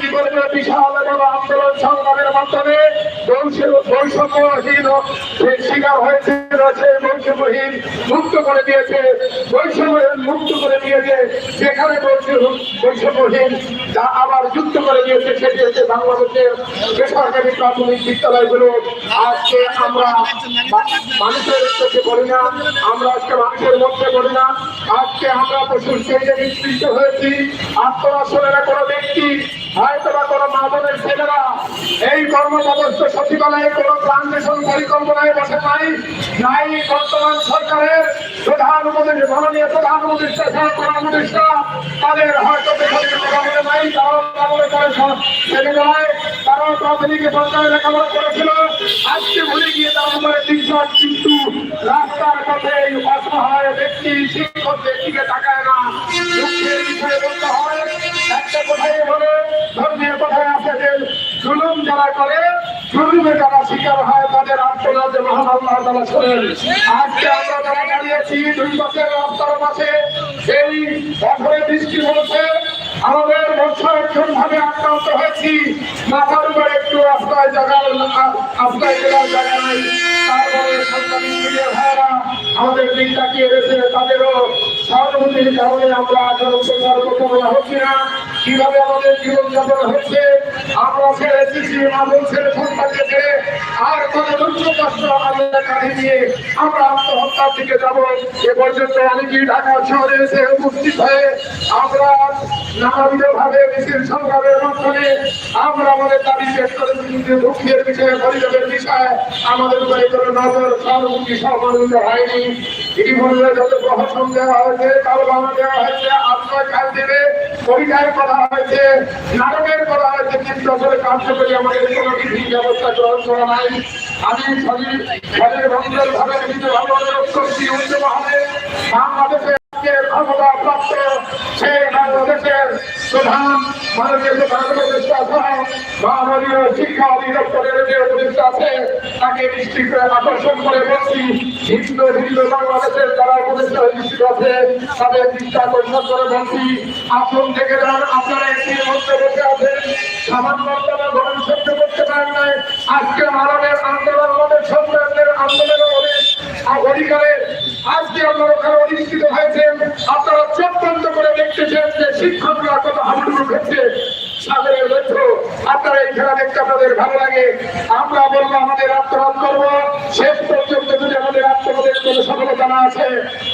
জীবনের বিশাল এবং আন্দোলন সংগ্রামের মাধ্যমে বৈষম্যহীন যে শিকার হয়েছে সেই বৈষম্যহীন মুক্ত করে দিয়েছে, বৈষম্যহীন, মুক্ত করে দিয়েছে যেখানে বৈষম্য- বৈষম্যহীন তা আবার যুক্ত করে দিয়েছে বেসরকারি প্রাথমিক বিদ্যালয়গুলো। আজকে আমরা মানুষের চোখে বলি না, আমরা আজকে মানুষের মধ্যে বলি না। আজকে আমরা পশুর স্টেজে নিশ্চিত হয়েছি। আত্মরাসনেরা কোনো ব্যক্তি হয়তো বা ছেলেরা এই কর্মপদস্থ সচিবালয়ে কোনো ট্রানজেকশন পরিকল্পনায় বসে নাই নাই সরকারের প্রধান উপদেশ মাননীয় প্রধান উপদেষ্টা তাদের হয়তো নাই, তারাও লেখাপড়া করে ছেলেবেলায় করেছিল। আজকে ভুলে গিয়ে তার উপরে কিন্তু রাস্তার পথে এই ব্যক্তি শিক্ষকদের দিকে তাকায় না দুঃখের বিষয়ে বলতে হয় একটা কথাই বলে ধর্মের কথায় আছে যে জুলুম যারা করে জুলুমে যারা শিকার হয় তাদের আত্মনাথে মহান আল্লাহ তালা শোনেন। আজকে আমরা যারা দাঁড়িয়েছি দুই বছরের রাস্তার পাশে। এই বছরে বৃষ্টি হচ্ছে আমাদের বর্ষাক্ষণ ভাবে আক্রান্ত হয়েছি। মাথার উপর একটু রাস্তায় জায়গা রাস্তায় জেলার জায়গা নাই। তারপরে ভাইয়েরা আমাদের দিক তাকিয়ে রয়েছে তাদেরও সহানুভূতির কারণে আমরা জনসংখ্যার মোকাবেলা হচ্ছি না, কীভাবে আমাদের জীবনযাপন হচ্ছে, আমরা ছেড়ে শিশু মানুষ ছেড়ে সন্তানকে ছেড়ে আর কত দুঃখ কষ্ট আমাদের কাছে নিয়ে আমরা আত্মহত্যার দিকে যাব। এ পর্যন্ত অনেকেই ঢাকা শহরে এসে উপস্থিত হয়ে আমরা নানাবিধ ভাবে মিছিল মাধ্যমে আমরা আমাদের দাবি করেছি যে দুঃখের বিষয়ে পরিবেশের বিষয়ে আমাদের উপরে কোনো নজর সহানুভূতি সহমানিত হয়নি। ইতিমধ্যে যত প্রহসন দেওয়া হয়েছে তালবানা দেওয়া হয়েছে, নাটকের করা হয়েছে, কিন্তু আসলে কার্যকরী আমাদের কোনো বিধি ব্যবস্থা গ্রহণ করা নাই। আমি শরীর শরীর ভঙ্গের ভাবে কিছু ভালো অনুরোধ করছি উচ্চ মহলে বাংলাদেশে আজকে ক্ষমতা প্রাপ্ত সেই বাংলাদেশের প্রধান শিক্ষা অধিদপ্তরের যে উপদেষ্টা আছে তাকে দৃষ্টি করে আকর্ষণ করে বলছি, হিন্দু হিন্দু বাংলাদেশের যারা উপদেষ্টা দৃষ্টি আছে তাদের দৃষ্টি আকর্ষণ করে বলছি, আসুন থেকে যান, আপনারা একটি মধ্যে বসে আছেন। আপনারা করতে আজকে আমাদের আজকে আপনারা চোখ বন্ধ করে দেখতেছেন যে শিক্ষকরা কত হাবুডুবু খেচ্ছে সাগরের লক্ষ্য আপনারা এই দেখতে আপনাদের ভালো লাগে। আমরা বলব আমাদের আত্মরাত করব। শেষ পর্যন্ত যদি আমাদের আত্মরাতের কোনো সফলতা না আছে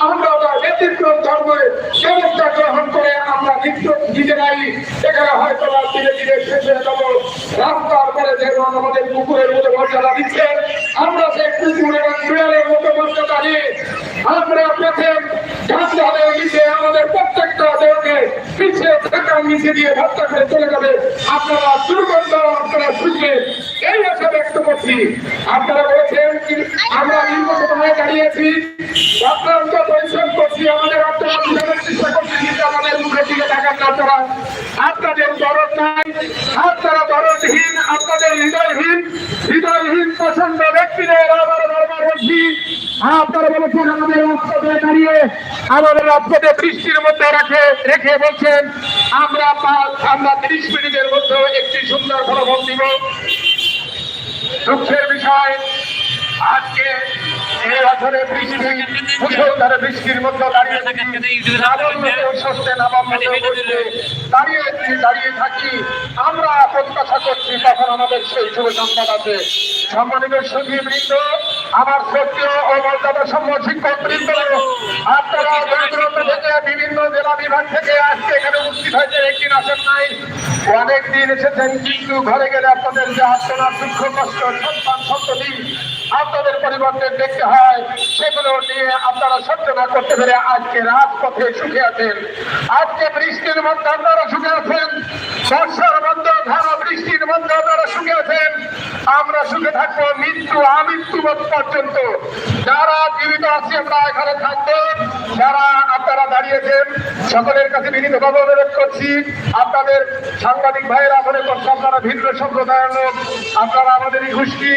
আমরা তার ব্যতিক্রম ধর্মের ব্যবস্থা গ্রহণ করে আমরা নিত্য নিজেরাই এখানে হয়তো ধীরে ধীরে শেষ হয়ে যাব। রাস্তার পরে যেমন আমাদের পুকুরের মতো মর্যাদা দিচ্ছে, আমরা সেই কুকুর এবং বিড়ালের মতো মর্যাদা নিয়ে আমরা পথে ঘাস হবে নিচে আমাদের প্রত্যেকটা দেহকে নিচে দিয়ে ভর্তা করে চলে যাবে। আপনারা দুর্গন্ধ আপনারা শুনবেন এই আশা ব্যক্ত করছি। আপনারা বলেছেন আমরা নির্বাচন হয়ে দাঁড়িয়েছি অত্যন্ত পরিশ্রম করছি, আমাদের করছি, কিন্তু আমাদের মুখের দিকে টাকা না নাই, আপনারা দরদহীন, আপনাদের হৃদয়হীন হৃদয়হীন পছন্দ ব্যক্তিদের আবার বারবার বলছি আপনারা বলেছেন, আমাদের রাস্তাতে দাঁড়িয়ে, আমাদের রাস্তাতে বৃষ্টির মধ্যে রাখে, রেখে বলছেন, আমরা আমরা তিরিশ মিনিটের মধ্যে একটি সুন্দর ফলাফল দিব। দুঃখের বিষয়, আজকে এই বছরে বৃষ্টি মুসলধারে বৃষ্টির মধ্যে দাঁড়িয়ে দাঁড়িয়ে দাঁড়িয়ে থাকি। আমরা প্রত্যাশা করছি, তখন আমাদের সেই শুভ সংবাদ আছে। সম্মানিত সঙ্গী আমার সত্য ও মর্যাদা সম্মান শিক্ষক আপনারা দূরান্ত থেকে বিভিন্ন জেলা বিভাগ থেকে আজকে এখানে উপস্থিত হয়েছে একদিন আসেন নাই। অনেক দিন এসেছেন, কিন্তু ঘরে গেলে আপনাদের যে আর্চনা দুঃখ, কষ্ট, সন্তান, সন্ততি আপনাদের পরিবর্তে দেখতে হয়, সেগুলো নিয়ে আপনারা সহ্য না করতে পেরে আজকে রাজপথে সুখে আছেন। আজকে বৃষ্টির মধ্যে আপনারা সুখে আছেন। বর্ষার মধ্যে ধারা বৃষ্টির মধ্যে আপনারা সুখে আছেন। আমরা সুখে থাকব, মৃত্যু আমৃত্যু পর্যন্ত। যারা জীবিত আছে, আমরা এখানে থাকব। যারা আপনারা দাঁড়িয়েছেন, সকলের কাছে বিনীতভাবে অনুরোধ করছি। আপনাদের সাংবাদিক ভাইয়েরা মনে করছে, আপনারা ভিন্ন সম্প্রদায়ের লোক। আপনারা আমাদেরই গোষ্ঠী।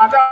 হাজার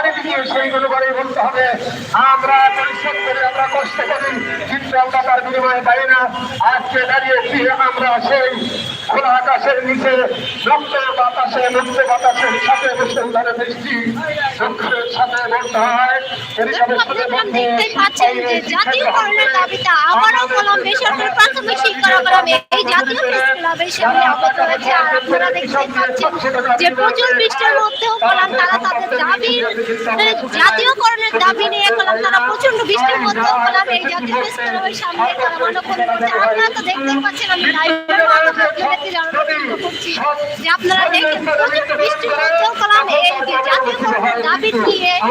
চারিদিকে সেইগুলো করে বলতে হবে আমরা পরিশ্রম করে আমরা কষ্ট করি কিন্তু আমরা তার বিনিময়ে পাই না। আজকে দাঁড়িয়েছি আমরা সেই খোলা আকাশের নিচে মুক্ত বাতাসে মুক্ত বাতাসের সাথে মুসলধারে বৃষ্টি দুঃখের সাথে বলতে হয় এরকম সাথে দেখলাম দেখতেই পাচ্ছেন যে জাতীয়করণের দাবিতে আবারও কলম বেসরকারি প্রাথমিক শিক্ষা এই জাতীয় ক্লাবের সামনে আবদ্ধ হয়েছে আর আপনারা দেখতেই পাচ্ছেন যে প্রচুর বৃষ্টির মধ্যেও কলাম তারা তাদের দাবি মানে জাতীয়করণের দাবি নিয়ে তারা প্রচণ্ড এই জাতীয় ক্লাবের সামনে তারা করছে আপনারা তো দেখতে পাচ্ছেন আমি লাইভের মাধ্যমে করছি যে আপনারা দেখেন প্রচুর বৃষ্টির মধ্যেও কলাম এই জাতীয়করণের দাবি নিয়ে